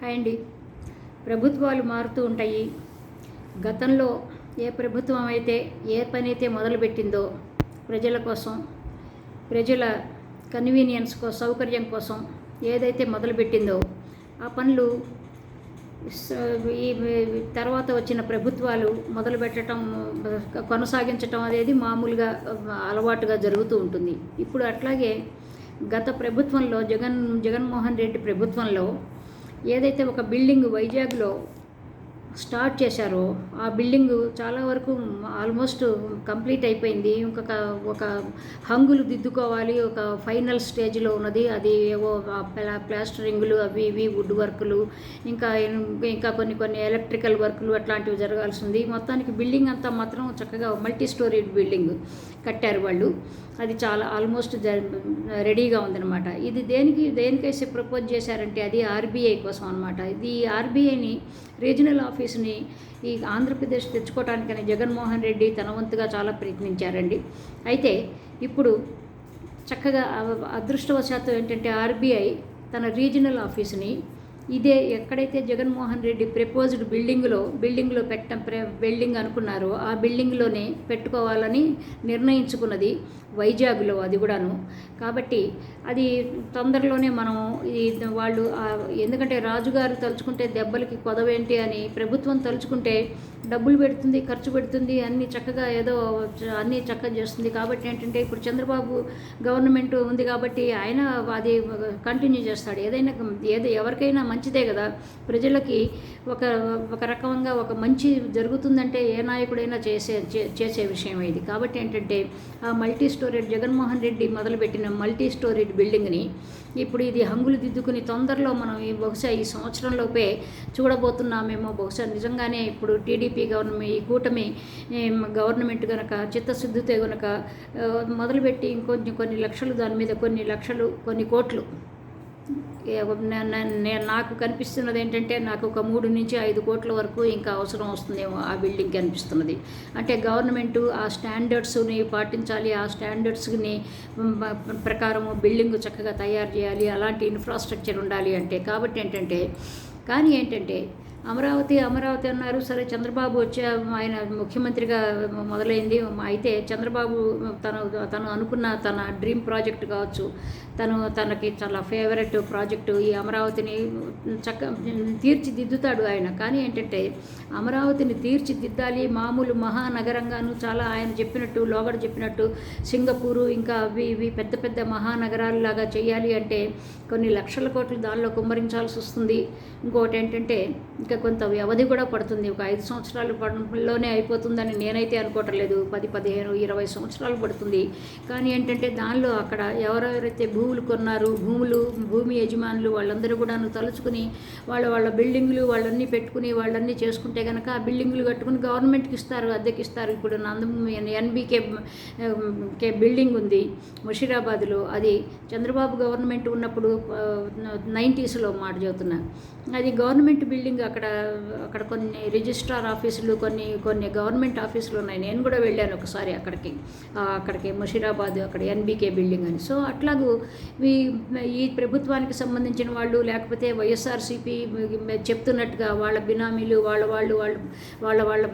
Hi అండి. ప్రభుత్వాలు మారుతూ ఉంటాయి. గతంలో ఏ ప్రభుత్వం అయితే ఏ పని అయితే మొదలుపెట్టిందో ప్రజల కోసం ప్రజల కన్వీనియన్స్ కోసం సౌకర్యం కోసం ఏదైతే మొదలుపెట్టిందో ఆ పనులు ఈ ఈ తర్వాత వచ్చిన ప్రభుత్వాలు మొదలు పెట్టడం కొనసాగించటం అనేది మామూలుగా అలవాటుగా జరుగుతూ ఉంటుంది. ఇప్పుడు అట్లాగే గత ప్రభుత్వంలో జగన్ జగన్మోహన్ రెడ్డి ప్రభుత్వంలో ఏదైతే ఒక బిల్డింగ్ వైజాగ్లో స్టార్ట్ చేశారో ఆ బిల్డింగ్ చాలా వరకు ఆల్మోస్ట్ కంప్లీట్ అయిపోయింది. ఇంకొక ఒక హంగులు దిద్దుకోవాలి ఒక ఫైనల్ స్టేజ్లో ఉన్నది. అది ఏవో ప్లా- ప్లాస్టరింగ్లు అవి ఇవి వుడ్ వర్కులు ఇంకా ఇంకా కొన్ని కొన్ని ఎలక్ట్రికల్ వర్కులు అట్లాంటివి జరగాల్సి ఉంది. మొత్తానికి బిల్డింగ్ అంతా మాత్రం చక్కగా మల్టీ స్టోరీ బిల్డింగ్ కట్టారు వాళ్ళు. అది చాలా ఆల్మోస్ట్ రెడీగా ఉందన్నమాట. ఇది దేనికి దేనికైతే ప్రపోజ్ చేశారంటే అది ఆర్బీఐ కోసం అనమాట ఇది ఆర్బీఐని రీజనల్ ఆఫీస్ని ఈ ఆంధ్రప్రదేశ్ తెచ్చుకోవటానికని జగన్మోహన్ రెడ్డి తన వంతుగా చాలా ప్రయత్నించారండి. అయితే ఇప్పుడు చక్కగా అదృష్టవశాత్తు ఏంటంటే ఆర్బీఐ తన రీజనల్ ఆఫీస్ని ఇదే ఎక్కడైతే జగన్మోహన్ రెడ్డి ప్రపోజ్డ్ బిల్డింగ్లో బిల్డింగ్లో పెట్ట ప్ర- బిల్డింగ్ అనుకున్నారో ఆ బిల్డింగ్లోనే పెట్టుకోవాలని నిర్ణయించుకున్నది వైజాగ్లో అది కూడాను. కాబట్టి అది తొందరలోనే మనం ఈ వాళ్ళు ఎందుకంటే రాజుగారు తలుచుకుంటే దెబ్బలకి కొదవేంటి అని ప్రభుత్వం తలుచుకుంటే డబ్బులు పెడుతుంది ఖర్చు పెడుతుంది అన్ని చక్కగా ఏదో అన్నీ చక్కగా చేస్తుంది. కాబట్టి ఏంటంటే ఇప్పుడు చంద్రబాబు గవర్నమెంట్ ఉంది కాబట్టి ఆయన అది కంటిన్యూ చేస్తాడు. ఏదైనా ఏదో ఎవరికైనా మంచిదే కదా. ప్రజలకి ఒక ఒక రకంగా ఒక మంచి జరుగుతుందంటే ఏ నాయకుడైనా చేసే చే- చేసే విషయం ఇది. కాబట్టి ఏంటంటే ఆ మల్టీ స్టోరేజ్ జగన్మోహన్ రెడ్డి మొదలుపెట్టిన మల్టీ స్టోరేజ్ బిల్డింగ్ని ఇప్పుడు ఇది హంగులు దిద్దుకుని తొందరలో మనం ఈ బహుశా ఈ సంవత్సరంలోపే చూడబోతున్నామేమో. బహుశా నిజంగానే ఇప్పుడు టీడీపీ గవర్నమెంట్ ఈ కూటమి గవర్నమెంట్ కనుక చిత్తశుద్ధితే కనుక మొదలుపెట్టి ఇంకొన్ని కొన్ని లక్షలు దాని మీద కొన్ని లక్షలు కొన్ని కోట్లు నేను నాకు కనిపిస్తున్నది ఏంటంటే నాకు ఒక మూడు నుంచి ఐదు కోట్ల వరకు ఇంకా అవసరం వస్తుందేమో ఆ బిల్డింగ్ కనిపిస్తున్నది. అంటే గవర్నమెంట్ ఆ స్టాండర్డ్స్ని పాటించాలి ఆ స్టాండర్డ్స్ని ప్రకారం బిల్డింగ్ చక్కగా తయారు చేయాలి అలాంటి ఇన్ఫ్రాస్ట్రక్చర్ ఉండాలి అంటే. కాబట్టి ఏంటంటే కానీ ఏంటంటే అమరావతి అమరావతి అన్నారు. సరే చంద్రబాబు వచ్చే ఆయన ముఖ్యమంత్రిగా మొదలైంది. అయితే చంద్రబాబు తను తను అనుకున్న తన డ్రీమ్ ప్రాజెక్ట్ కావచ్చు తను తనకి చాలా ఫేవరెట్ ప్రాజెక్టు ఈ అమరావతిని చక్క తీర్చిదిద్దుతాడు ఆయన. కానీ ఏంటంటే అమరావతిని తీర్చిదిద్దాలి మామూలు మహానగరంగాను చాలా ఆయన చెప్పినట్టు లోగడ చెప్పినట్టు సింగపూరు ఇంకా అవి ఇవి పెద్ద పెద్ద మహానగరాలలాగా చేయాలి అంటే కొన్ని లక్షల కోట్లు దానిలో కుమ్మరించాల్సి వస్తుంది. ఇంకోటి ఏంటంటే ఇంకా కొంత వ్యవధి కూడా పడుతుంది. ఒక ఐదు సంవత్సరాలు పడంలోనే అయిపోతుందని నేనైతే అనుకోవటం లేదు పది పదిహేను ఇరవై సంవత్సరాలు పడుతుంది. కానీ ఏంటంటే దానిలో అక్కడ ఎవరెవరైతే భూములు కొన్నారు భూములు భూమి యజమానులు వాళ్ళందరూ కూడా తలుచుకుని వాళ్ళ వాళ్ళ బిల్డింగ్లు వాళ్ళన్నీ పెట్టుకుని వాళ్ళన్నీ చేసుకుంటే కనుక ఆ బిల్డింగ్లు కట్టుకుని గవర్నమెంట్కి ఇస్తారు అద్దెకి ఇస్తారు ఇప్పుడు నంద ఎన్బీకే కే బిల్డింగ్ ఉంది ముషీరాబాద్లో. అది చంద్రబాబు గవర్నమెంట్ ఉన్నప్పుడు నైంటీస్లో మాట చెబుతున్నా. అది గవర్నమెంట్ బిల్డింగ్ అక్కడ అక్కడ అక్కడ కొన్ని రిజిస్ట్రార్ ఆఫీసులు కొన్ని కొన్ని గవర్నమెంట్ ఆఫీసులు ఉన్నాయి. నేను కూడా వెళ్ళాను ఒకసారి అక్కడికి. అక్కడికి ముషీరాబాద్ అక్కడ ఎన్బీకే బిల్డింగ్ అని. సో అట్లాగూ ఈ ఈ ప్రభుత్వానికి సంబంధించిన వాళ్ళు లేకపోతే వైఎస్ఆర్సీపీ చెప్తున్నట్టుగా వాళ్ళ బినామీలు వాళ్ళ వాళ్ళు వాళ్ళు వాళ్ళ వాళ్ళ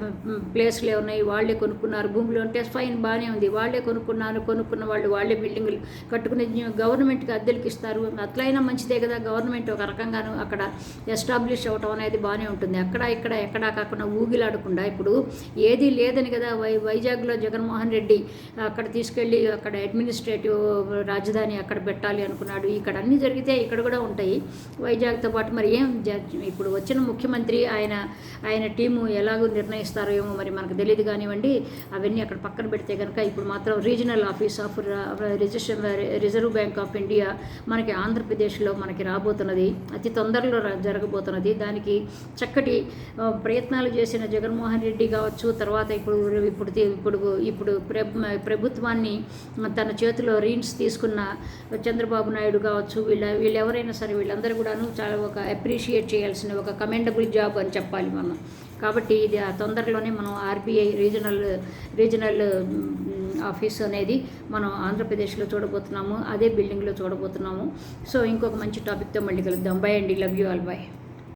ప్లేస్లే ఉన్నాయి వాళ్ళే కొనుక్కున్నారు భూములు అంటే ఫైన్ బాగానే ఉంది. వాళ్ళే కొనుక్కున్నారు కొనుక్కున్న వాళ్ళు వాళ్ళే బిల్డింగులు కట్టుకుని గవర్నమెంట్కి అద్దెలకి ఇస్తారు. అట్లయినా మంచిదే కదా గవర్నమెంట్ ఒక రకంగాను అక్కడ ఎస్టాబ్లిష్ అవ్వటం అనేది బాగా బాగానే ఉంటుంది. అక్కడ ఇక్కడ ఎక్కడా కాకుండా ఊగిలాడకుండా ఇప్పుడు ఏది లేదని కదా వై వైజాగ్లో జగన్మోహన్ రెడ్డి అక్కడ తీసుకెళ్ళి అక్కడ అడ్మినిస్ట్రేటివ్ రాజధాని అక్కడ పెట్టాలి అనుకున్నాడు. ఇక్కడ అన్నీ జరిగితే ఇక్కడ కూడా ఉంటాయి. వైజాగ్తో పాటు మరి ఏం జ- ఇప్పుడు వచ్చిన ముఖ్యమంత్రి ఆయన ఆయన టీము ఎలాగో నిర్ణయిస్తారో ఏమో మరి మనకు తెలియదు కానివ్వండి. అవన్నీ అక్కడ పక్కన పెడితే కనుక ఇప్పుడు మాత్రం regional office of register reserve bank of India మనకి ఆంధ్రప్రదేశ్లో మనకి రాబోతున్నది. అతి తొందరలో జరగబోతున్నది. దానికి చక్కటి ప్రయత్నాలు చేసిన జగన్మోహన్ రెడ్డి కావచ్చు తర్వాత ఇప్పుడు ఇప్పుడు ఇప్పుడు ఇప్పుడు ప్ర- ప్రభుత్వాన్ని తన చేతిలో రీన్స్ తీసుకున్న చంద్రబాబు నాయుడు కావచ్చు వీళ్ళ వీళ్ళు ఎవరైనా సరే వీళ్ళందరూ కూడాను చాలా ఒక అప్రిషియేట్ చేయాల్సిన ఒక కమెండబుల్ జాబ్ అని చెప్పాలి మనం. కాబట్టి ఇది ఆ తొందరలోనే మనం ఆర్బీఐ రీజనల్ రీజనల్ ఆఫీస్ అనేది మనం ఆంధ్రప్రదేశ్లో చూడబోతున్నాము అదే బిల్డింగ్లో చూడబోతున్నాము. సో ఇంకొక మంచి టాపిక్తో మళ్ళీ కలుద్దాం. బై అండి. Love you all by